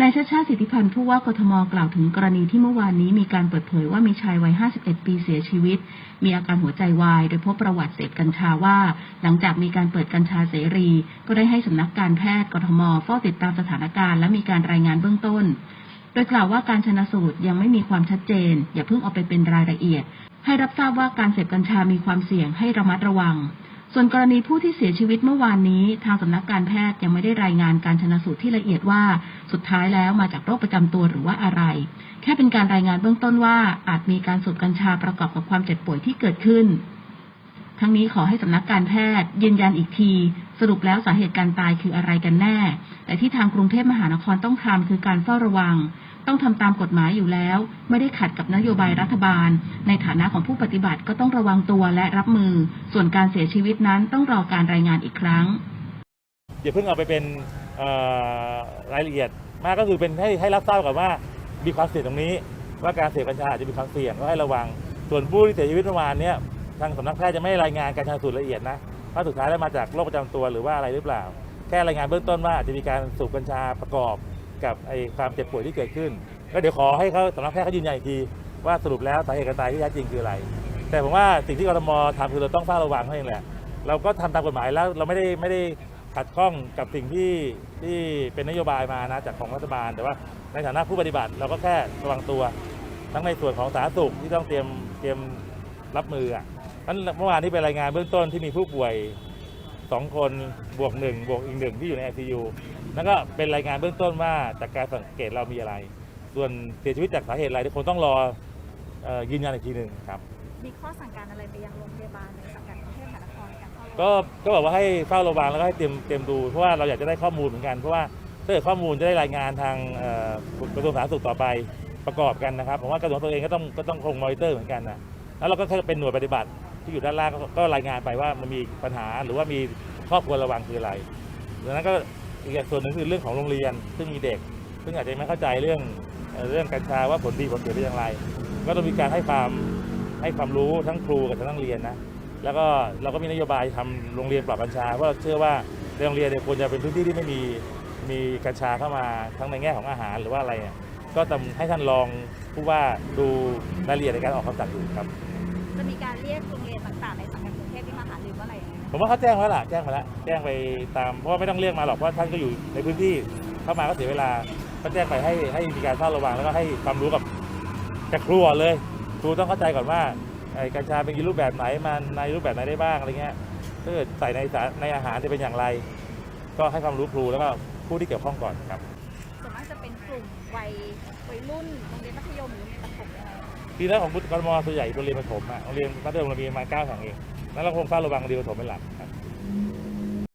นายชาชาติสิทธิพันธ์ผู้ว่ากทมกล่าวถึงกรณีที่เมื่อวานนี้มีการเปิดเผยว่ามีชายวัย 51 ปีเสียชีวิต มีอาการหัวใจวาย โดยพบประวัติเสพกัญชาว่า หลังจากมีการเปิดกัญชาเสรี ก็ได้ให้สำนักการแพทย์กทมเฝ้าติดตามสถานการณ์และมีการรายงานเบื้องต้น โดยกล่าวว่าการชนะสูตรยังไม่มีความชัดเจน อย่าเพิ่งเอาไปเป็นรายละเอียด ให้รับทราบว่าการเสพกัญชามีความเสี่ยงให้ระมัดระวังส่วนกรณีผู้ที่เสียชีวิตเมื่อวานนี้ ทางสำนักการแพทย์ยังไม่ได้รายงานการชนะสูตรที่ละเอียดว่า สุดท้ายแล้วมาจากโรคประจำตัวหรือว่าอะไร แค่เป็นการรายงานเบื้องต้นว่าอาจมีการสูบกัญชาประกอบกับความเจ็บป่วยที่เกิดขึ้น ทั้งนี้ขอให้สำนักการแพทย์ ยืนยันอีกที สรุปแล้วสาเหตุการตายคืออะไรกันแน่ แต่ที่ทางกรุงเทพมหานครต้องทำคือการเฝ้าระวัง ต้องทำตามกฎหมายอยู่แล้ว ไม่ได้ขัดกับนโยบายรัฐบาล ในฐานะของผู้ปฏิบัติก็ต้องระวังตัวและรับมือ ส่วนการเสียชีวิตนั้นต้องรอการรายงานอีกครั้งอย่าเพิ่งเอาไปเป็น รายละเอียดมากก็คือเป็นให้ให้รับทราบก่อนว่ามีความเสี่ยงตรงนี้ ว่าการเสพกัญชาอาจจะมีความเสี่ยงก็ให้ระวัง ส่วนผู้ที่เสียชีวิตเมื่อวานเนี้ยทางสำนักแพทย์จะไม่รายงานการชันสูตรละเอียดนะว่าสุดท้ายแล้วมาจากโรคประจำตัวหรือว่าอะไรหรือเปล่า แค่รายงานเบื้องต้นว่าอาจจะมีการสูบกัญชาประกอบกับไอ้ความเจ็บป่วยที่เกิดขึ้น ก็เดี๋ยวขอให้เขาสำนักแพทย์เขายืนยันอีกทีว่าสรุปแล้วสาเหตุการตายที่แท้จริงคืออะไร แต่ผมว่าสิ่งที่กรทมทำคือเราต้องเฝ้าระวังเท่านั้นแหละเราก็ทำตามกฎหมายแล้วเราไม่ได้ไม่ได้ ขัดข้องกับสิ่งที่ที่เป็นนโยบายมานะจากของรัฐบาล แต่ว่าในฐานะผู้ปฏิบัติเราก็แค่ระวังตัว ทั้งในส่วนของสาธารณสุขที่ต้องเตรียมเตรียมรับมืออะนั้นเมื่อวานนี้เป็นรายงานเบื้องต้นที่มีผู้ป่วยสองคนบวกหนึ่งบวกอีกหนึ่งที่อยู่ใน ICU นั่นก็เป็นรายงานเบื้องต้นว่าจากการสังเกตเรามีอะไร ส่วนเสียชีวิตจากสาเหตุอะไรทุกคนต้องรอออยืนยันอีกทีหนึ่งครับ มีข้อสั่งการอะไรไปยังโรงพยาบาล ก็ก็บอกว่าให้เฝ้าระวังแล้วก็ให้เตรียมเตรียมดูเพราะว่าเราอยากจะได้ข้อมูลเหมือนกันเพราะว่าถ้าเกิดข้อมูลจะได้รายงานทางเอ่อกระทรวงสาธารณสุขต่อไปประกอบกันนะครับผมว่ากระทรวงตัวเองก็ต้องก็ต้องคงมอนิเตอร์เหมือนกันนะแล้วเราก็แค่เป็นหน่วยปฏิบัติที่อยู่ด้านล่างก็ก็รายงานไปว่ามันมีปัญหาหรือว่ามีข้อควรระวังคืออะไรดังนั้นก็อีกส่วนหนึ่งคือเรื่องของโรงเรียน ซึ่งมีเด็ก ซึ่งอาจจะไม่เข้าใจเรื่องเอ่อเรื่องกัญชาว่าผลดีผลเสียเป็นอย่างไร ก็ต้องมีการให้ความให้ความรู้ทั้งครูกับทั้งนักเรียนนะ แล้วก็เราก็มีนโยบายทำโรงเรียนปรับกัญชาเพราะเราเชื่อว่าในโรงเรียนเนี่ยควรจะเป็นพื้นที่ที่ไม่มีมีกัญชาเข้ามาทั้งในแง่ของอาหารหรือว่าอะไรเนี่ยก็ต้องให้ท่านลองผู้ว่าดูรายละเอียดในการออกคำสั่งอยู่ครับ จะมีการเรียกโรงเรียนต่างๆในสังกัดกรุงเทพที่มาหารือเมื่อไหร่ยังไงคะผมว่าเขาแจ้งไว้ละแจ้งมาแล้วแจ้งไปตามเพราะว่าไม่ต้องเรียกมาหรอกเพราะท่านก็อยู่ในพื้นที่เข้ามาก็เสียเวลาก็แจ้งไปให้ให้มีการเฝ้าระวังแล้วก็ให้ความรู้กับกับครูก่อนเลยครูต้องเข้าใจก่อนว่า ไอ้กัญชาเป็นรูปแบบไหนมันในรูปแบบไหนได้บ้างอะไรเงี้ยถ้าเกิดใส่ในสารในอาหารจะเป็นอย่างไร ก็ให้ความรู้ครูแล้วก็ผู้ที่เกี่ยวข้องก่อนครับส่วนมากจะเป็นกลุ่มวัยวัยรุ่นโรงเรียนมัธยมหรือโรงเรียนประถมอะไรคะทีแรกของกรทมส่วนใหญ่โรงเรียนประถมอะโรงเรียนมัธยมเรามีประมาณเก้าแห่งเองแล้วเราคงเฝ้าระวังโรงเรียนประถมเป็นหลักครับ